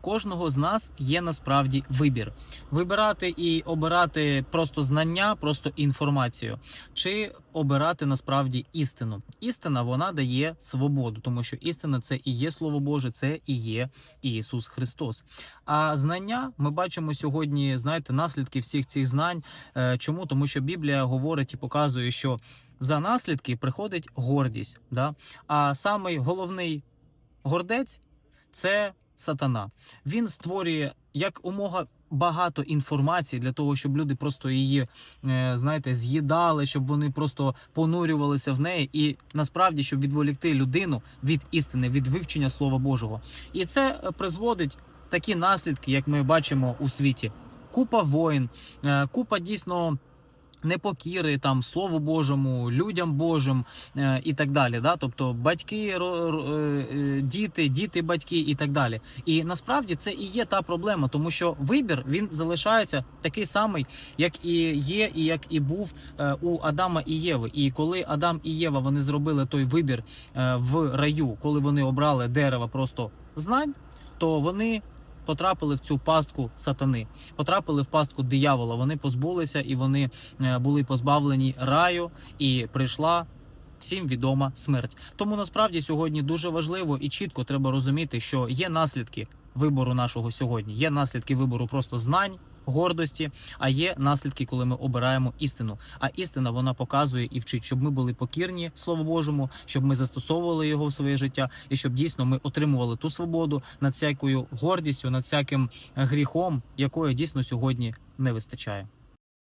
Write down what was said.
кожного з нас є насправді вибір: вибирати і обирати просто знання, просто інформацію, чи обирати насправді істину. Істина вона дає свободу, тому що істина це і є слово Боже, це і є Ісус Христос. А знання ми бачимо сьогодні, знаєте, наслідки всіх цих знань. Е, Чому? Тому що Біблія говорить і показує, що за наслідки приходить гордість. Да? А самий головний гордець це сатана. Він створює як умога багато інформації для того, щоб люди просто її, е, знаєте, з'їдали, щоб вони просто понурювалися в неї, і насправді, щоб відволікти людину від істини, від вивчення Слова Божого. І це е, призводить такі наслідки, як ми бачимо у світі. Купа воїн, е, купа дійсно. Непокіри там слову Божому, людям Божим е, і так далі. Да? Тобто батьки, ро- ро- е, е, діти, діти, батьки і так далі. І насправді це і є та проблема, тому що вибір він залишається такий самий, як і є, і як і був е, у Адама і Єви. І коли Адам і Єва вони зробили той вибір е, в раю, коли вони обрали дерево просто знань, то вони. Потрапили в цю пастку сатани, потрапили в пастку диявола. Вони позбулися і вони е, були позбавлені раю, і прийшла всім відома смерть. Тому насправді сьогодні дуже важливо і чітко треба розуміти, що є наслідки вибору нашого сьогодні. Є наслідки вибору просто знань. Гордості, а є наслідки, коли ми обираємо істину. А істина вона показує і вчить, щоб ми були покірні Слову Божому, щоб ми застосовували його в своє життя, і щоб дійсно ми отримували ту свободу над всякою гордістю, над всяким гріхом, якої дійсно сьогодні не вистачає.